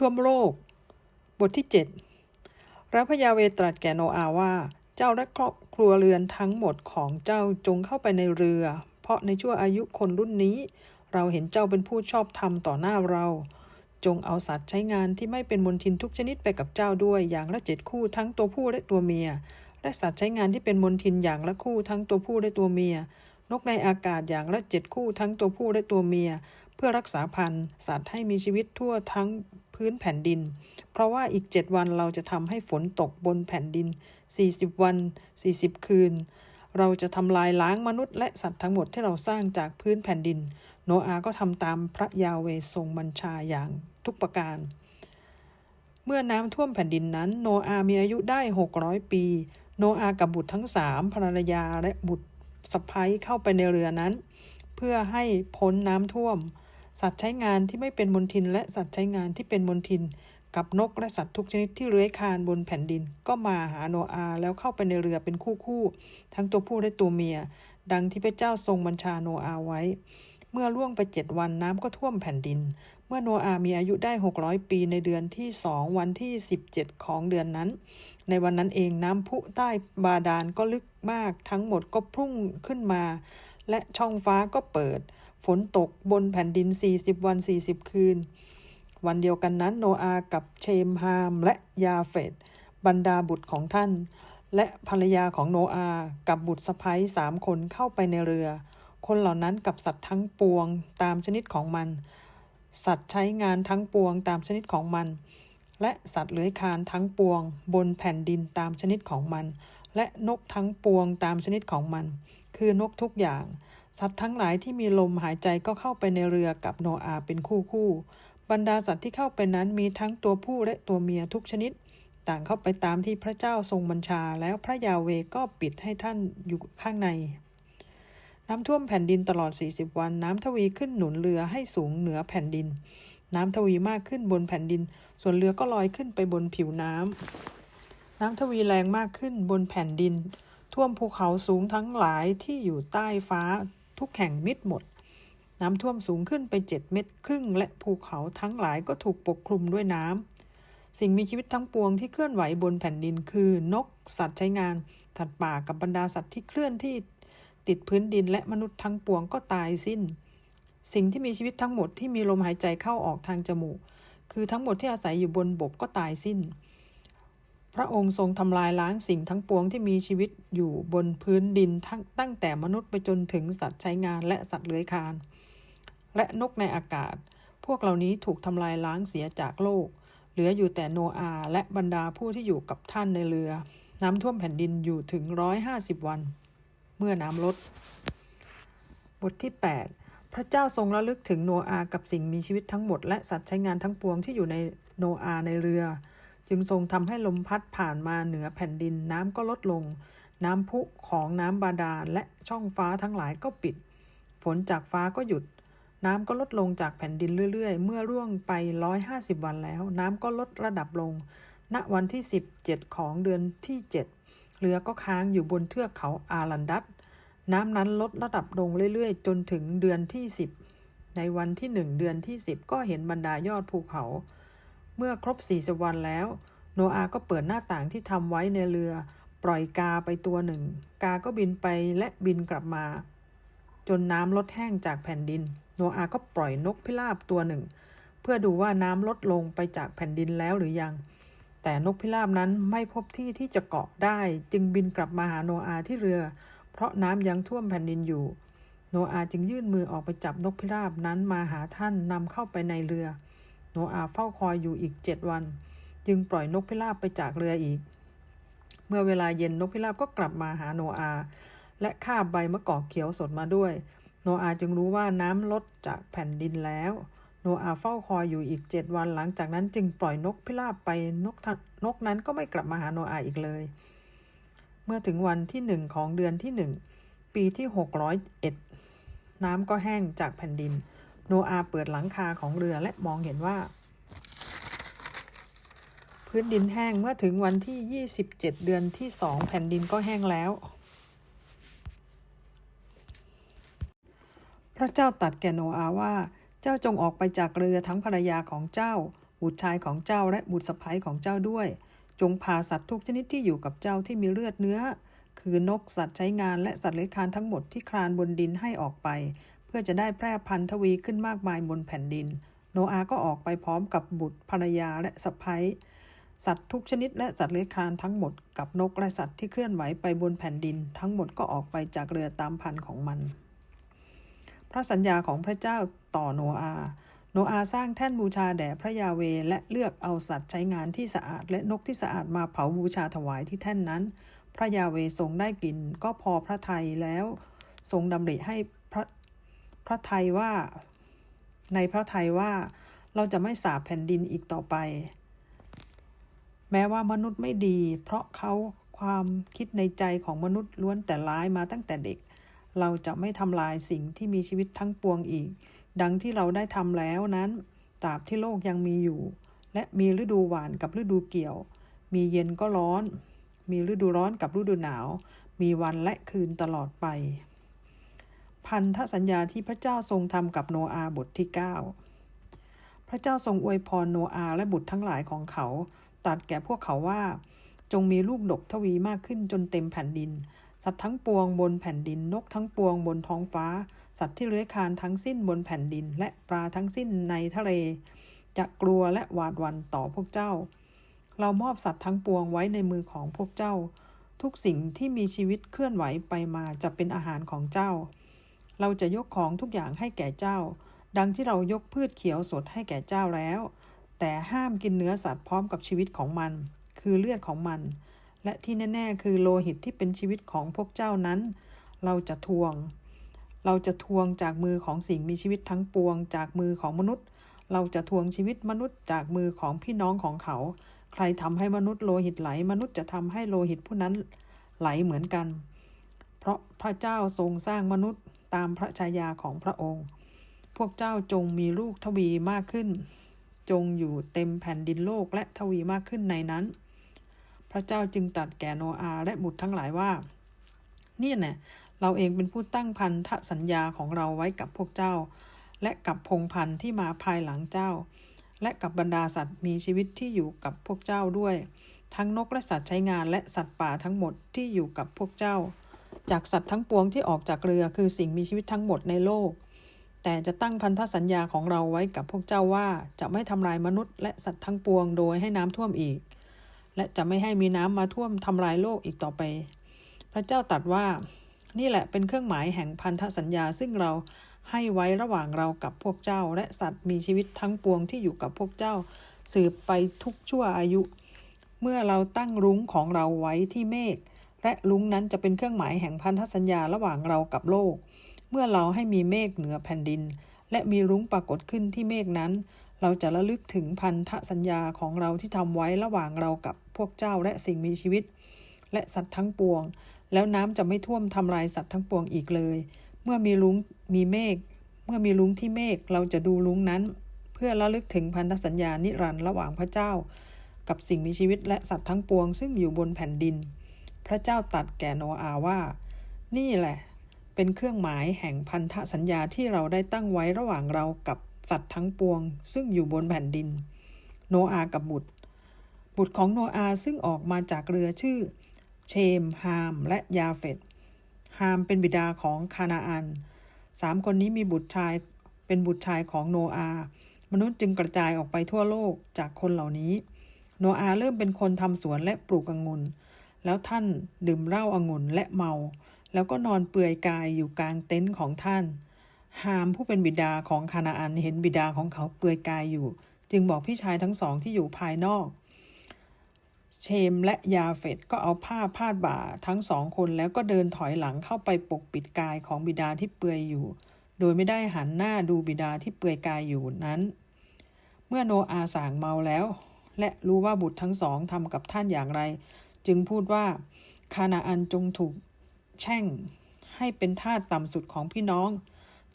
ร่วมโลก บทที่7แล้วพยาเวตรัสแก่โนอาว่า เจ้าและครอบครัวเรือนทั้งหมดของเจ้าจงเข้าไปในเรือ เพราะในชั่วอายุคนรุ่นนี้ เราเห็นเจ้าเป็นผู้ชอบธรรมต่อหน้าเรา จงเอาสัตว์ใช้งานที่ไม่เป็นมลทินทุกชนิดไปกับเจ้าด้วยอย่างละเจ็ดคู่ทั้งตัวผู้และตัวเมีย และสัตว์ใช้งานที่เป็นมลทินอย่างละคู่ทั้งตัวผู้และตัวเมีย นกในอากาศอย่างละเจ็ดคู่ทั้งตัวผู้และตัวเมีย เพื่อรักษาพันธุ์สัตว์ให้มีชีวิตทั่วทั้ง พื้นแผ่นดิน เพราะว่าอีกเจ็ดวันเราจะทำให้ฝนตกบนแผ่นดิน 40 วัน 40 คืน เราจะทำลายล้างมนุษย์และสัตว์ทั้งหมดที่เราสร้างจากพื้นแผ่นดิน โนอาห์ก็ทำตามพระยาเวทรงบัญชาอย่างทุกประการ เมื่อน้ำท่วมแผ่นดินนั้น โนอาห์มีอายุได้ 600 ปี โนอากับบุตรทั้งสามภรรยาและบุตรสะพ้ยเข้าไปในเรือนั้น เพื่อให้พ้นน้ำท่วม สัตว์ใช้งานที่ไม่เป็นมลทิน และสัตว์ใช้งานที่เป็นมลทิน กับนกและสัตว์ทุกชนิดที่เลื้อยคลานบนแผ่นดิน ก็มาหาโนอาแล้วเข้าไปในเรือเป็นคู่คู่ๆทั้งตัวผู้และตัวเมีย ดังที่พระเจ้าทรงบัญชาโนอาไว้ เมื่อล่วงไปเจ็ดวันน้ำก็ท่วมแผ่นดิน เมื่อโนอามีอายุได้ 600 ปีในเดือนที่สองวันที่ 17 ของเดือนนั้น ในวันนั้นเองน้ำพุใต้บาดาลก็ลึกมาก ทั้งหมดก็พุ่งขึ้นมา และช่องฟ้าก็เปิด ฝนตกบนแผ่นดิน 40 วัน 40 คืน วันเดียวกันนั้นโนอากับเชมฮามและยาเฟตบรรดาบุตรของท่าน และภรรยาของโนอากับบุตรสะใภ้สามคนเข้าไปในเรือ คนเหล่านั้นกับสัตว์ทั้งปวงตามชนิดของมัน สัตว์ใช้งานทั้งปวงตามชนิดของมัน และสัตว์เลื้อยคลานทั้งปวง บนแผ่นดินตามชนิดของมัน และนกทั้งปวงตามชนิดของมัน คือนกทุกอย่าง สัตว์ทั้งหลายที่มีลมหายใจก็เข้าไปในเรือกับโนอาเป็นคู่คู่บรรดาสัตว์ที่เข้าไปนั้นมีทั้งตัวผู้และตัวเมียทุกชนิด ต่างเข้าไปตามที่พระเจ้าทรงบัญชา แล้วพระยาเวก็ปิดให้ท่านอยู่ข้างใน น้ำท่วมแผ่นดินตลอด 40 วัน น้ำทวีขึ้นหนุนเรือให้สูงเหนือแผ่นดิน น้ำทวีมากขึ้นบนแผ่นดิน ส่วนเรือก็ลอยขึ้นไปบนผิวน้ำ น้ำทวีแรงมากขึ้นบนแผ่นดิน ท่วมภูเขาสูงทั้งหลายที่อยู่ใต้ฟ้าทุกแห่งมิดหมด น้ำท่วมสูงขึ้นไปเจ็ดเมตรครึ่ง และภูเขาทั้งหลายก็ถูกปกคลุมด้วยน้ำ สิ่งมีชีวิตทั้งปวงที่เคลื่อนไหวบนแผ่นดินคือนก สัตว์ใช้งานสัตว์ป่ากับบรรดาสัตว์ที่เคลื่อนที่ติดพื้นดินและมนุษย์ทั้งปวงก็ตายสิ้น สิ่งที่มีชีวิตทั้งหมดที่มีลมหายใจเข้าออกทางจมูก คือทั้งหมดที่อาศัยอยู่บนบกก็ตายสิ้น พระองค์ทรงทำลายล้างสิ่งทั้งปวงที่มีชีวิตอยู่บนพื้นดินทั้งตั้งแต่มนุษย์ไปจนถึงสัตว์ใช้งานและสัตว์เลื้อยคลาน และนกในอากาศ พวกเหล่านี้ถูกทำลายล้างเสียจากโลก เหลืออยู่แต่โนอาและบรรดาผู้ที่อยู่กับท่านในเรือ น้ำท่วมแผ่นดินอยู่ถึงร้อยห้าสิบวัน เมื่อน้ำลด บทที่ 8 พระเจ้าทรงระลึกถึงโนอากับสิ่งมีชีวิตทั้งหมดและสัตว์ใช้งานทั้งปวงที่อยู่ในโนอาในเรือ จึงทรงทำให้ลมพัดผ่านมาเหนือแผ่นดินน้ำก็ลดลง น้ำพุของน้ำบาดาลและช่องฟ้าทั้งหลายก็ปิด ฝนจากฟ้าก็หยุด น้ำก็ลดลงจากแผ่นดินเรื่อยๆ เมื่อร่วงไป 150 วันแล้ว น้ำก็ลดระดับลง ณวันที่ 17 ของเดือนที่ 7 เรือก็ค้างอยู่บนเทือกเขาอารันดัตน้ำนั้นลดระดับลงเรื่อยๆ จนถึงเดือนที่ 10 ในวันที่ 1 เดือนที่ 10 ก็เห็นบรรดายอดภูเขา เมื่อครบ40วันแล้ว โนอาก็เปิดหน้าต่างที่ทำไว้ในเรือ ปล่อยกาไปตัวหนึ่ง กาก็บินไปและบินกลับมา จนน้ำลดแห้งจากแผ่นดิน โนอาก็ปล่อยนกพิราบตัวหนึ่ง เพื่อดูว่าน้ำลดลงไปจากแผ่นดินแล้วหรือยัง แต่นกพิราบนั้นไม่พบที่ที่จะเกาะได้ จึงบินกลับมาหาโนอาที่เรือ เพราะน้ำยังท่วมแผ่นดินอยู่ โนอาจึงยื่นมือออกไปจับนกพิราบนั้นมาหาท่านนำเข้าไปในเรือ โนอาเฝ้าคอยอยู่อีกเจ็ดวัน จึงปล่อยนกพิราบไปจากเรืออีก เมื่อเวลาเย็นนกพิราบก็กลับมาหาโนอา และคาบใบมะกอกเขียวสดมาด้วย โนอาจึงรู้ว่าน้ำลดจากแผ่นดินแล้ว โนอาเฝ้าคอยอยู่อีกเจ็ดวันหลังจากนั้นจึงปล่อยนกพิราบไปนกนกนั้นก็ไม่กลับมาหาโนอาอีกเลย เมื่อถึงวันที่หนึ่งของเดือนที่หนึ่งปีที่หกร้อยเอ็ดน้ำก็แห้งจากแผ่นดิน โนอาเปิดหลังคาของเรือและมองเห็นว่า พื้นดินแห้งเมื่อถึงวันที่ 27 เดือนที่สองแผ่นดินก็แห้งแล้ว พระเจ้าตัดแก่โนอาว่าเจ้าจงออกไปจากเรือทั้งภรรยาของเจ้า บุตรชายของเจ้าและบุตรสะใภ้ของเจ้าด้วย จงพาสัตว์ทุกชนิดที่อยู่กับเจ้าที่มีเลือดเนื้อ คือนกสัตว์ใช้งานและสัตว์เลื้อยคลานทั้งหมดที่คลานบนดินให้ออกไป พื่อจะได้แพร่พันธุ์ทวีขึ้นมากมายบนแผ่นดิน โนอาห์ก็ออกไปพร้อมกับบุตรภรรยาและสะใภ้สัตว์ทุกชนิดและสัตว์เลื้อยคลานทั้งหมดกับนกและสัตว์ที่เคลื่อนไหวไปบนแผ่นดิน ทั้งหมดก็ออกไปจากเรือตามพันธุ์ของมัน พระสัญญาของพระเจ้าต่อโนอาห์โนอาห์สร้างแท่นบูชาแด่พระยาเวและเลือกเอาสัตว์ใช้งานที่สะอาดและนกที่สะอาดมาเผาบูชาถวายที่แท่นนั้น พระยาเวทรงได้กลิ่นก็พอพระทัยแล้ว ทรงดำริให้ พระพระทัยว่า ในพระทัยว่าเราจะไม่สาปแผ่นดินอีกต่อไป แม้ว่ามนุษย์ไม่ดี เพราะเขาความคิดในใจของมนุษย์ล้วนแต่ร้ายมาตั้งแต่เด็ก เราจะไม่ทำลายสิ่งที่มีชีวิตทั้งปวงอีก ดังที่เราได้ทำแล้วนั้นตราบที่โลกยังมีอยู่ และมีฤดูหวานกับฤดูเกี่ยว มีเย็นก็ร้อน มีฤดูร้อนกับฤดูหนาว มีวันและคืนตลอดไป พันธสัญญาที่พระเจ้าทรงทำกับโนอาห์บทที่ 9 พระเจ้าทรงอวยพรโนอาห์และบุตรทั้งหลายของเขาตรัสแก่พวกเขาว่า จงมีลูกดกทวีมากขึ้นจนเต็มแผ่นดิน สัตว์ทั้งปวงบนแผ่นดินนกทั้งปวงบนท้องฟ้า สัตว์ที่เลื้อยคลานทั้งสิ้นบนแผ่นดิน และปลาทั้งสิ้นในทะเล จะกลัวและหวาดหวั่นต่อพวกเจ้า เรามอบสัตว์ทั้งปวงไว้ในมือของพวกเจ้า ทุกสิ่งที่มีชีวิตเคลื่อนไหวไปมาจะเป็นอาหารของเจ้า เราจะยกของทุกอย่างให้แก่เจ้า ดังที่เรายกพืชเขียวสดให้แก่เจ้าแล้ว แต่ห้ามกินเนื้อสัตว์พร้อมกับชีวิตของมัน คือเลือดของมัน และที่แน่ๆ คือโลหิตที่เป็นชีวิตของพวกเจ้านั้น เราจะทวง เราจะทวงจากมือของสิ่งมีชีวิตทั้งปวง จากมือของมนุษย์ เราจะทวงชีวิตมนุษย์จากมือของพี่น้องของเขา ใครทำให้มนุษย์โลหิตไหล มนุษย์จะทำให้โลหิตผู้นั้นไหลเหมือนกัน เพราะพระเจ้าทรงสร้างมนุษย์ ตามพระชายาของพระองค์ พวกเจ้าจงมีลูกทวีมากขึ้น จงอยู่เต็มแผ่นดินโลกและทวีมากขึ้นในนั้น พระเจ้าจึงตรัสแก่โนอาและบุตรทั้งหลายว่า นี่แน่เราเองเป็นผู้ตั้งพันธสัญญาของเราไว้กับพวกเจ้า และกับพงพันธุ์ที่มาภายหลังเจ้า และกับบรรดาสัตว์มีชีวิตที่อยู่กับพวกเจ้าด้วย ทั้งนกและสัตว์ใช้งานและสัตว์ป่าทั้งหมดที่อยู่กับพวกเจ้า จากสัตว์ทั้งปวงที่ออกจากเรือคือสิ่งมีชีวิตทั้งหมดในโลก แต่จะตั้งพันธสัญญาของเราไว้กับพวกเจ้าว่าจะไม่ทำลายมนุษย์และสัตว์ทั้งปวงโดยให้น้ำท่วมอีก และจะไม่ให้มีน้ำมาท่วมทำลายโลกอีกต่อไป พระเจ้าตรัสว่า นี่แหละเป็นเครื่องหมายแห่งพันธสัญญาซึ่งเราให้ไว้ระหว่างเรากับพวกเจ้า และสัตว์มีชีวิตทั้งปวงที่อยู่กับพวกเจ้า สืบไปทุกชั่วอายุ เมื่อเราตั้งรุ้งของเราไว้ที่เมฆ และรุ้งนั้นจะเป็นเครื่องหมายแห่งพันธสัญญาระหว่างเรากับโลก เมื่อเราให้มีเมฆเหนือแผ่นดิน และมีรุ้งปรากฏขึ้นที่เมฆนั้น เราจะระลึกถึงพันธสัญญาของเราที่ทำไว้ระหว่างเรากับพวกเจ้าและสิ่งมีชีวิต และสัตว์ทั้งปวง แล้วน้ำจะไม่ท่วมทำลายสัตว์ทั้งปวงอีกเลย เมื่อมีรุ้งมีเมฆเมื่อมีรุ้งที่เมฆเราจะดูรุ้งนั้น เพื่อระลึกถึงพันธสัญญานิรันดร์ระหว่างพระเจ้า กับสิ่งมีชีวิตและสัตว์ทั้งปวงซึ่งอยู่บนแผ่นดิน พระเจ้าตรัสแก่โนอาว่า นี่แหละ เป็นเครื่องหมายแห่งพันธสัญญาที่เราได้ตั้งไว้ระหว่างเรากับสัตว์ทั้งปวง ซึ่งอยู่บนแผ่นดิน โนอากับบุตร บุตรของโนอาซึ่งออกมาจากเรือชื่อ เชม ฮาม และยาเฟตฮามเป็นบิดาของคานาอันสามคนนี้มีบุตรชายเป็นบุตรชายของโนอา มนุษย์จึงกระจายออกไปทั่วโลกจากคนเหล่านี้ โนอาเริ่มเป็นคนทำสวนและปลูกองุ่น แล้วท่านดื่มเหล้าอางุ่นและเมา แล้วก็นอนเปลือยกายอยู่กลางเต็นท์ของท่าน ฮามผู้เป็นบิดาของคานาอันเห็นบิดาของเขาเปลือยกายอยู่ จึงบอกพี่ชายทั้งสองที่อยู่ภายนอก เชมและยาเฟตก็เอาผ้าพาดบ่าทั้งสองคนแล้วก็เดินถอยหลังเข้าไปปกปิดกายของบิดาที่เปลือยอยู่ โดยไม่ได้หันหน้าดูบิดาที่เปลือยกายอยู่นั้น เมื่อโนอาสังเมาแล้ว และรู้ว่าบุตรทั้งสองทำกับท่านอย่างไร จึงพูดว่า คานาอันจงถูกแช่งให้เป็นทาสต่ำสุดของพี่น้อง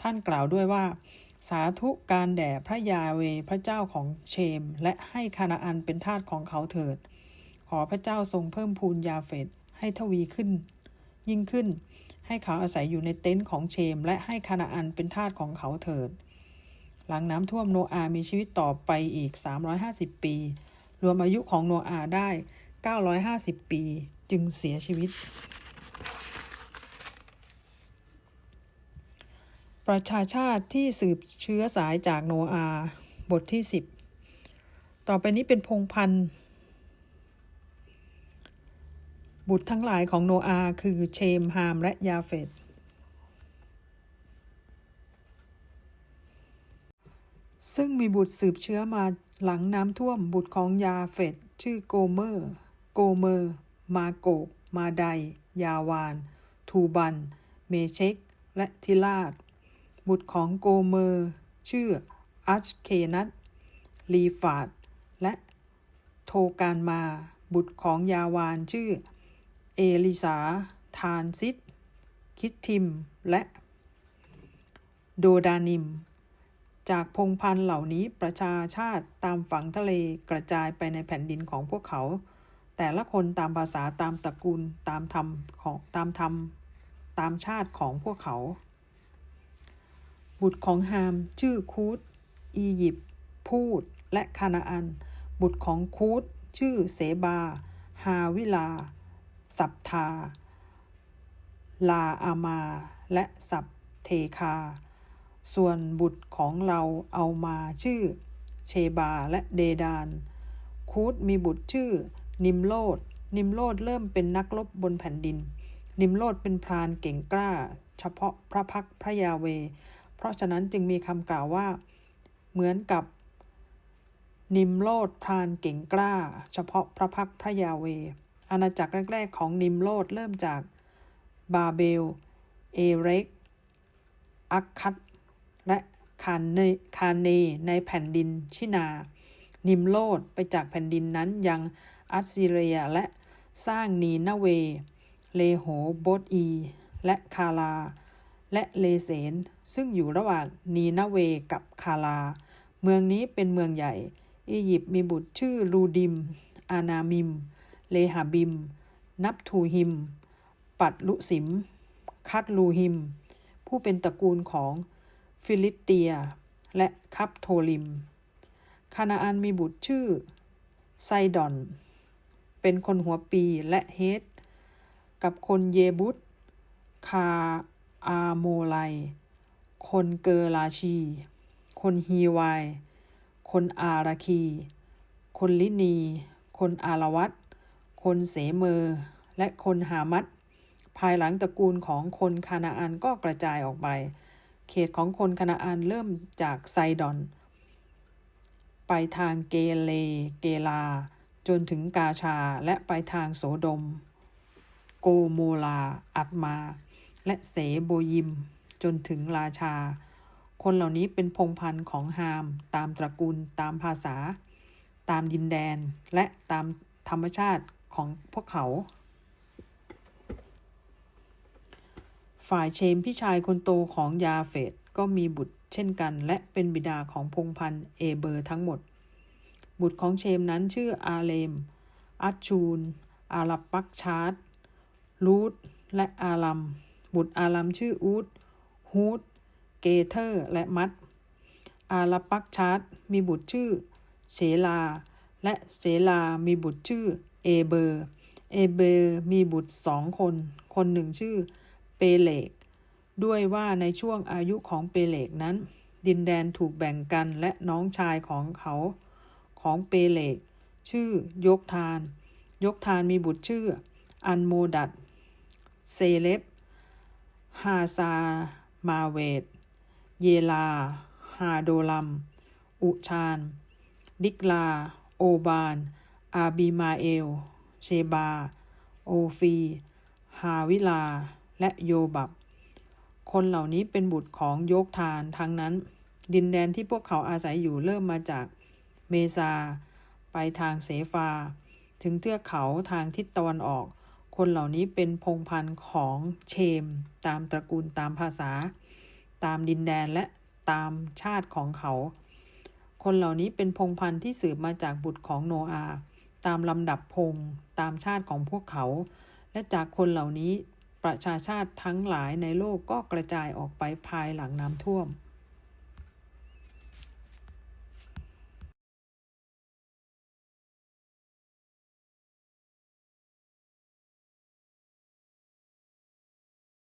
ท่านกล่าวด้วยว่า สาธุการแด่พระยาเวพระเจ้าของเชม และให้คานาอันเป็นทาสของเขาเถิด ขอพระเจ้าทรงเพิ่มพูนยาเฟตให้ทวีขึ้น ยิ่งขึ้น ให้เขาอาศัยอยู่ในเต็นท์ของเชม และให้คานาอันเป็นทาสของเขาเถิด หลังน้ำท่วมโนอาห์มีชีวิตต่อไปอีก 350 ปี รวมอายุของโนอาห์ได้ 950 ปีจึงเสียชีวิต ประชาชาติที่สืบเชื้อสายจากโนอาห์บทที่ 10 ต่อไปนี้เป็นพงพันธุ์บุตรทั้งหลายของโนอาห์คือเชม ฮาม และยาเฟตซึ่งมีบุตรสืบเชื้อมาหลังน้ำท่วมบุตรของยาเฟตชื่อโกเมอร์ โกเมอร์ มาโก มาได ยาวาน ทูบัน เมเชกและทิลาดบุตรของโกเมอร์ ชื่ออัชเคนัตลีฟาด และโทการมา บุตรของยาวานชื่อ เอลิสา ทานซิดคิดทิม และโดดานิม จากพงพันธุ์เหล่านี้ประชาชาติตามฝั่งทะเลกระจายไปในแผ่นดินของพวกเขา แต่ละคนตามภาษาตามตระกูลตามธรรมของตามธรรมตามชาติของพวกเขา บุตรของฮาม ชื่อคูดอียิปต์พูดและคานาอัน บุตรของคูดชื่อเสบา ฮาวิลา สับทา ลาอามา และสับเทคา ส่วนบุตรของเราเอามาชื่อ เชบาและเดดาน คูดมีบุตรชื่อ นิมโลดนิมโลดเริ่มเป็นนักรบบนแผ่นดิน นิมโลดเป็นพรานเก่งกล้า เฉพาะพระพักพระยาเว เพราะฉะนั้นจึงมีคำกล่าวว่า เหมือนกับนิมโลดพรานเก่งกล้า เฉพาะพระพักพระยาเว อาณาจักรแรก ๆ ของนิมโลดเริ่มจากบาเบล เอเร็ก อักคัต และคานเนคาเนในแผ่นดินชินา นิมโลดไปจากแผ่นดินนั้นยัง อัสซีเรีย และสร้างนีนาเว เลโหโบตอี และคาลา และเลเสน ซึ่งอยู่ระหว่างนีนาเวกับคาลา เมืองนี้เป็นเมืองใหญ่ อียิปต์มีบุตรชื่อรูดิม อานามิม เลหาบิม นับทูฮิม ปัดลุสิม คัดลูฮิม ผู้เป็นตระกูลของฟิลิสเตีย และคับโทลิม คานาอันมีบุตรชื่อไซดอน เป็นคนหัวปีและเฮดกับคนเยบุตคาอาโมไล คนเกอราชี คนฮีวาย คนอาราคี คนลินี คนอาลวัตคนเสเมอ และคนฮามัด ภายหลังตระกูลของคนคานาอันก็กระจายออกไป เขตของคนคานาอันเริ่มจากไซดอน ไปทางเกเล เกลา จนถึงกาชาและไปทางโสดม โกโมลา อัดมา และเสโบยิม จนถึงราชา คนเหล่านี้เป็นพงพันธุ์ของฮาม ตามตระกูลตามภาษา ตามดินแดนและตามธรรมชาติของพวกเขา ฝ่ายเชมพี่ชายคนโตของยาเฟตก็มีบุตรเช่นกัน และเป็นบิดาของพงพันธ์เอเบอร์ทั้งหมด บุตรของเชมนั้นชื่ออาเลม อัชชูน อาลับปักชาร์ดลูด และอาลัม บุตรอาลัมชื่ออูดฮูด เกเทอร์ และมัด อาลับปักชาร์ดมีบุตรชื่อเชลา และเชลา มีบุตรชื่อเอเบอร์ เอเบอร์ มีบุตรสองคน คนหนึ่งชื่อเปเลก ด้วยว่าในช่วงอายุของเปเลกนั้น ดินแดนถูกแบ่งกันและน้องชายของเขา ของเปเลก ชื่อยกทาน ยกทานมีบุตรชื่อ อันโมดัด เซเลบฮาซามาเวดเยลา ฮาโดลัม อุชาน ดิกลา โอบาน อาบีมาเอล เชบา โอฟี ฮาวิลา และโยบับ คนเหล่านี้เป็นบุตรของโยกทานทั้งนั้น ดินแดนที่พวกเขาอาศัยอยู่เริ่มมาจาก เมซา ไปทางเสฟา ถึงเทือกเขาทางทิศตะวันออก คนเหล่านี้เป็นพงพันธุ์ของเชม ตามตระกูลตามภาษา ตามดินแดนและตามชาติของเขา คนเหล่านี้เป็นพงพันธุ์ที่สืบมาจากบุตรของโนอาตามลำดับพงตามชาติของพวกเขา และจากคนเหล่านี้ประชาชาติทั้งหลายในโลกก็กระจายออกไปภายหลังน้ำท่วม